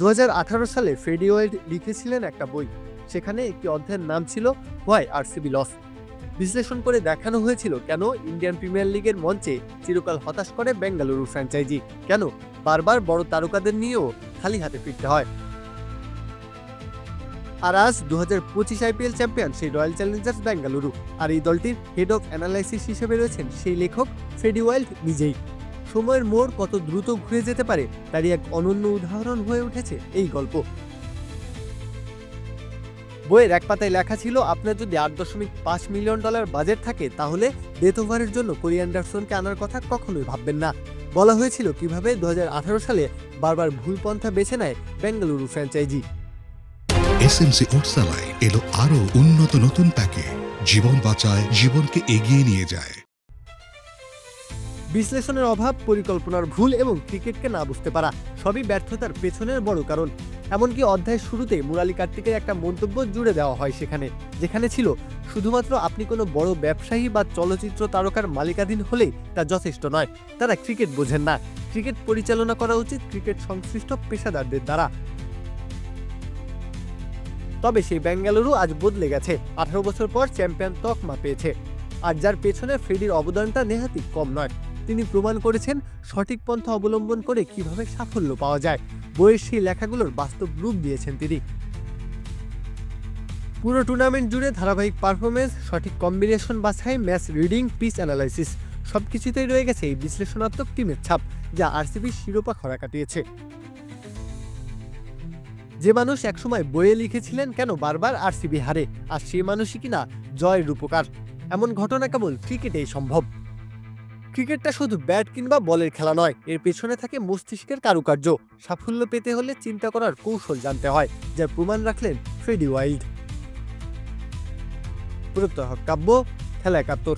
দু হাজার আঠারো সালে ফ্রেডি ওয়েল্ড লিখেছিলেন একটা বই। সেখানে একটি অধ্যায়ের নাম ছিল, হোয়াই আরসিবি লস? বিশ্লেষণ করে দেখানো হয়েছিল কেন ইন্ডিয়ান প্রিমিয়ার লিগের মঞ্চে চিরকাল হতাশ করে বেঙ্গালুরু ফ্র্যাঞ্চাইজি? কেন বারবার বড় তারকাদের নিয়েও খালি হাতে ফিরতে হয়? আর আজ দু হাজার পঁচিশ আইপিএল চ্যাম্পিয়ন সেই রয়্যাল চ্যালেঞ্জার্স বেঙ্গালুরু। আর এই দলটির হেড অফ অ্যানালাইসিস হিসেবে রয়েছেন সেই লেখক ফ্রেডি ওয়াইল্ড নিজেই। সময়ের মোড় কত দ্রুত ঘুরে যেতে পারে, তারই এক অনন্য উদাহরণ হয়ে উঠেছে এই গল্প। বইয়ের এক পাতায় লেখা ছিল, আপনার যদি আট দশমিক পাঁচ মিলিয়ন ডলার বাজেট থাকে, তাহলে ডেথ ওভারের জন্য কোরি অ্যান্ডারসনকে আনার কথা কখনোই ভাববেন না। বলা হয়েছিল কীভাবে দু হাজার আঠারো সালে বারবার ভুল পন্থা বেছে নেয় বেঙ্গালুরু ফ্র্যাঞ্চাইজি। এসএমসি ওটসালাই এলো আরও উন্নত নতুন প্যাকে জীবন বাঁচায়, জীবনকে এগিয়ে নিয়ে যায়। বিশ্লেষণের অভাব, পরিকল্পনার ভুল এবং ক্রিকেটকে না বুঝতে পারা সবই ব্যর্থতার পেছনের বড় কারণ। এমনকি অধ্যায়ের শুরুতে মুরালি কার্তিকের একটা মন্তব্য জুড়ে দেওয়া হয় সেখানে, যেখানে ছিল, শুধুমাত্র আপনি কোনো বড় ব্যবসায়ী বা চলচ্চিত্র তারকার মালিকাধীন হলেই তা যথেষ্ট নয়। তারা ক্রিকেট বোঝেন না। ক্রিকেট পরিচালনা করা উচিত ক্রিকেট সংশ্লিষ্ট পেশাদারদের দ্বারা। তবে সেই বেঙ্গালুরু আজ বদলে গেছে। আঠারো বছর পর চ্যাম্পিয়ন তকমা পেয়েছে। আর যার পেছনে ফ্রেডির অবদানটা নেহাতি কম নয়। তিনি প্রমাণ করেছেন সঠিক পন্থা অবলম্বন করে কীভাবে সাফল্য পাওয়া যায়। বইয়ের সেই লেখাগুলোর বাস্তব রূপ দিয়েছেন তিনি। পুরো টুর্নামেন্ট জুড়ে ধারাবাহিক পারফরমেন্স সঠিক কম্বিনেশন বাছাই ম্যাচ রিডিং পিচ অ্যানালাইসিস সব কিছুতেই রয়ে গেছে এই বিশ্লেষণাত্মক টিমের ছাপ, যা আরসিবির শিরোপা খরা কাটিয়েছে। যে মানুষ একসময় বইয়ে লিখেছিলেন কেন বারবার আরসিবি হারে? আর সে মানুষই কিনা জয়ের রূপকার? এমন ঘটনা কেবল ক্রিকেটেই সম্ভব। ক্রিকেটটা শুধু ব্যাট কিংবা বলের খেলা নয়, এর পেছনে থাকে মস্তিষ্কের কারুকার্য। সাফল্য পেতে হলে চিন্তা করার কৌশল জানতে হয়, যার প্রমাণ রাখলেন ফ্রেডি ওয়াইল্ড। প্রত্যহ কাব্য খেলা একাত্তর।